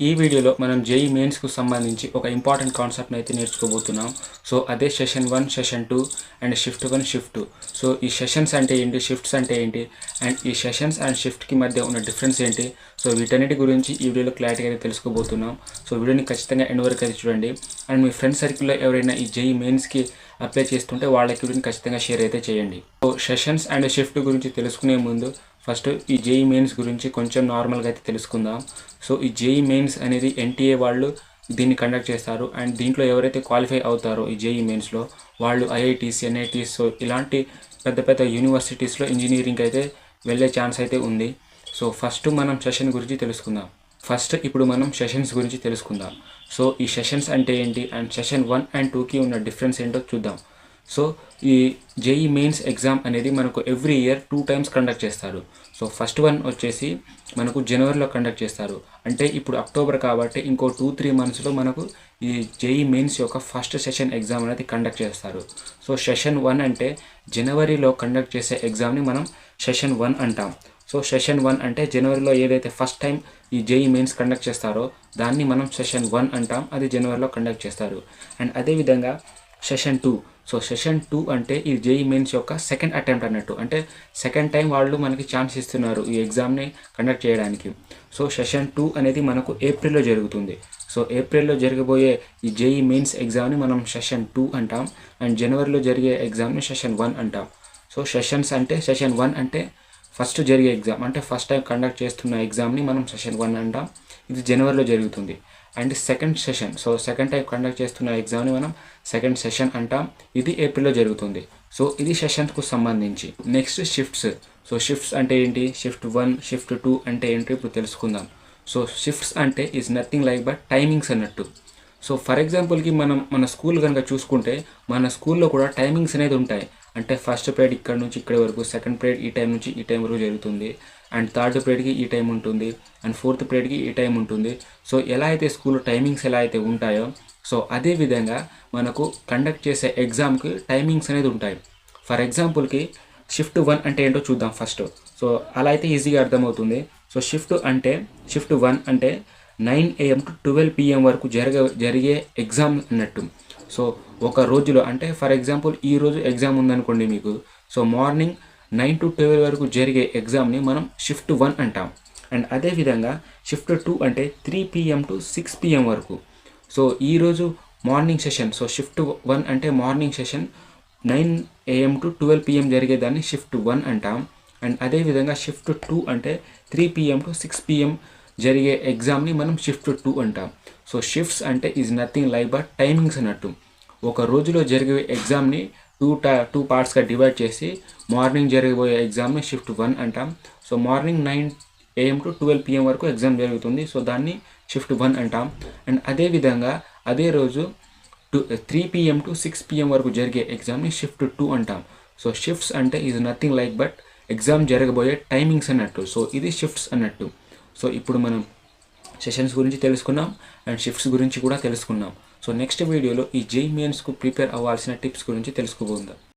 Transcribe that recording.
ఈ వీడియోలో మనం జేఈ మెయిన్స్కు సంబంధించి ఒక ఇంపార్టెంట్ కాన్సెప్ట్ని అయితే నేర్చుకోబోతున్నాం. సో అదే session one session two and shift one shift two so ఈ సెషన్స్ అంటే ఏంటి షిఫ్ట్స్ అంటే ఏంటి అండ్ ఈ సెషన్స్ అండ్ షిఫ్ట్కి మధ్య ఉన్న డిఫరెన్స్ ఏంటి? సో వీటన్నిటి గురించి ఈ వీడియోలో క్లారిటీగా అయితే తెలుసుకోబోతున్నాం. సో వీడియోని ఖచ్చితంగా ఎండ్ వరకు అయితే చూడండి. అండ్ మీ ఫ్రెండ్ సర్కిల్లో ఎవరైనా ఈ జేఈ మెయిన్స్కి అప్లై చేస్తుంటే వాళ్ళకి వీడియోని ఖచ్చితంగా షేర్ అయితే చేయండి. సో సెషన్స్ అండ్ షిఫ్ట్ గురించి తెలుసుకునే ముందు ఫస్ట్ ఈ జేఈ మెయిన్స్ గురించి కొంచెం నార్మల్గా అయితే తెలుసుకుందాం. సో ఈ జేఈ మెయిన్స్ అనేది ఎన్టీఏ వాళ్ళు దీన్ని కండక్ట్ చేస్తారు. అండ్ దీంట్లో ఎవరైతే క్వాలిఫై అవుతారో ఈ జేఈ మెయిన్స్లో వాళ్ళు ఐఐటీస్ ఎన్ఐటీస్ సో ఇలాంటి పెద్ద పెద్ద యూనివర్సిటీస్లో ఇంజనీరింగ్ అయితే వెళ్ళే ఛాన్స్ అయితే ఉంది. సో ఫస్ట్ మనం సెషన్ గురించి తెలుసుకుందాం. ఫస్ట్ ఇప్పుడు మనం సెషన్స్ గురించి తెలుసుకుందాం. సో ఈ సెషన్స్ అంటే ఏంటి? అండ్ సెషన్ వన్ అండ్ టూకి ఉన్న డిఫరెన్స్ ఏంటో చూద్దాం. సో ఈ జేఈ మెయిన్స్ ఎగ్జామ్ అనేది మనకు every year two times conduct చేస్తారు సో ఫస్ట్ వన్ వచ్చేసి మనకు జనవరిలో కండక్ట్ చేస్తారు. అంటే ఇప్పుడు అక్టోబర్ కాబట్టి ఇంకో టూ త్రీ మంత్స్లో మనకు ఈ జేఈ మెయిన్స్ యొక్క ఫస్ట్ సెషన్ ఎగ్జామ్ అనేది కండక్ట్ చేస్తారు. సో సెషన్ వన్ అంటే జనవరిలో కండక్ట్ చేసే ఎగ్జామ్ని మనం సెషన్ వన్ అంటాం. సో సెషన్ వన్ అంటే జనవరిలో ఏదైతే ఫస్ట్ టైం ఈ జేఈ మెయిన్స్ కండక్ట్ చేస్తారో దాన్ని మనం సెషన్ వన్ అంటాం. అది జనవరిలో కండక్ట్ చేస్తారు. అండ్ అదేవిధంగా session two so session two అంటే ఈ జేఈ మెయిన్స్ యొక్క సెకండ్ అటెంప్ట్ అన్నట్టు. అంటే సెకండ్ టైం వాళ్ళు మనకి ఛాన్స్ ఇస్తున్నారు ఈ ఎగ్జామ్ని కండక్ట్ చేయడానికి. సో సెషన్ టూ అనేది మనకు ఏప్రిల్లో జరుగుతుంది. సో ఏప్రిల్లో జరగబోయే ఈ జేఈ మెయిన్స్ ఎగ్జామ్ని మనం సెషన్ టూ అంటాం. అండ్ జనవరిలో జరిగే ఎగ్జామ్ని సెషన్ వన్ అంటాం. సో సెషన్స్ అంటే సెషన్ వన్ అంటే ఫస్ట్ జరిగే ఎగ్జామ్ అంటే ఫస్ట్ టైం కండక్ట్ చేస్తున్న ఎగ్జామ్ని మనం సెషన్ వన్ అంటాం. ఇది జనవరిలో జరుగుతుంది. And second session so second time conduct చేస్తున్న ఎగ్జామ్ని మనం సెకండ్ సెషన్ అంటాం. ఇది ఏప్రిల్లో జరుగుతుంది. సో ఇది సెషన్స్కు సంబంధించి. నెక్స్ట్ షిఫ్ట్స్ సో షిఫ్ట్స్ అంటే ఏంటి? షిఫ్ట్ వన్ షిఫ్ట్ టూ అంటే ఏంటి? ఇప్పుడు తెలుసుకుందాం. సో షిఫ్ట్స్ అంటే is nothing like but timings అన్నట్టు. సో ఫర్ ఎగ్జాంపుల్కి మనం మన స్కూల్ కనుక చూసుకుంటే మన స్కూల్లో కూడా టైమింగ్స్ అనేది ఉంటాయి. అంటే ఫస్ట్ పీరియడ్ ఇక్కడ నుంచి ఇక్కడ వరకు సెకండ్ పీరియడ్ ఈ టైం నుంచి ఈ టైం వరకు జరుగుతుంది. అండ్ థర్డ్ పీరియడ్కి ఈ టైం ఉంటుంది. అండ్ ఫోర్త్ పీరియడ్కి ఈ టైం ఉంటుంది. సో ఎలా అయితే స్కూల్లో టైమింగ్స్ ఎలా అయితే ఉంటాయో సో అదే విధంగా మనకు కండక్ట్ చేసే ఎగ్జామ్కి టైమింగ్స్ అనేది ఉంటాయి. ఫర్ ఎగ్జాంపుల్కి షిఫ్ట్ వన్ అంటే ఏంటో చూద్దాం ఫస్ట్ సో అలా అయితే ఈజీగా అర్థమవుతుంది. సో షిఫ్ట్ అంటే షిఫ్ట్ వన్ అంటే nine AM to twelve PM వరకు జరగ జరిగే ఎగ్జామ్ అన్నట్టు. సో ఒక రోజులో అంటే ఫర్ ఎగ్జాంపుల్ ఈ రోజు ఎగ్జామ్ ఉందనుకోండి మీకు. So morning nine to twelve వరకు జరిగే ఎగ్జామ్ని మనం షిఫ్ట్ వన్ అంటాం. అండ్ అదేవిధంగా షిఫ్ట్ టూ అంటే three PM to six PM వరకు. సో ఈరోజు morning session so shift one అంటే morning session nine AM to twelve PM జరిగేదాన్ని shift one అంటాం. అండ్ అదేవిధంగా షిఫ్ట్ టూ అంటే three PM to six PM జరిగే ఎగ్జామ్ని మనం షిఫ్ట్ టూ అంటాం. సో షిఫ్ట్స్ అంటే is nothing like but timings అన్నట్టు. ఒక రోజులో జరిగే ఎగ్జామ్ని టూ టా టూ పార్ట్స్గా డివైడ్ చేసి మార్నింగ్ జరగబోయే ఎగ్జామ్ని షిఫ్ట్ వన్ అంటాం. So morning nine AM to twelve PM వరకు ఎగ్జామ్ జరుగుతుంది. సో దాన్ని షిఫ్ట్ వన్ అంటాం. అండ్ అదేవిధంగా అదే రోజు two three PM to six PM వరకు జరిగే ఎగ్జామ్ని షిఫ్ట్ టూ అంటాం. సో షిఫ్ట్స్ అంటే is nothing like but exam జరగబోయే టైమింగ్స్ అన్నట్టు. సో ఇది షిఫ్ట్స్ అన్నట్టు. సో ఇప్పుడు మనం సెషన్స్ గురించి తెలుసుకున్నాం అండ్ షిఫ్ట్స్ గురించి కూడా తెలుసుకున్నాం. సో నెక్స్ట్ వీడియోలో ఈ జేఈ మెయిన్స్కు ప్రిపేర్ అవ్వాల్సిన టిప్స్ గురించి తెలుసుకోబోదాం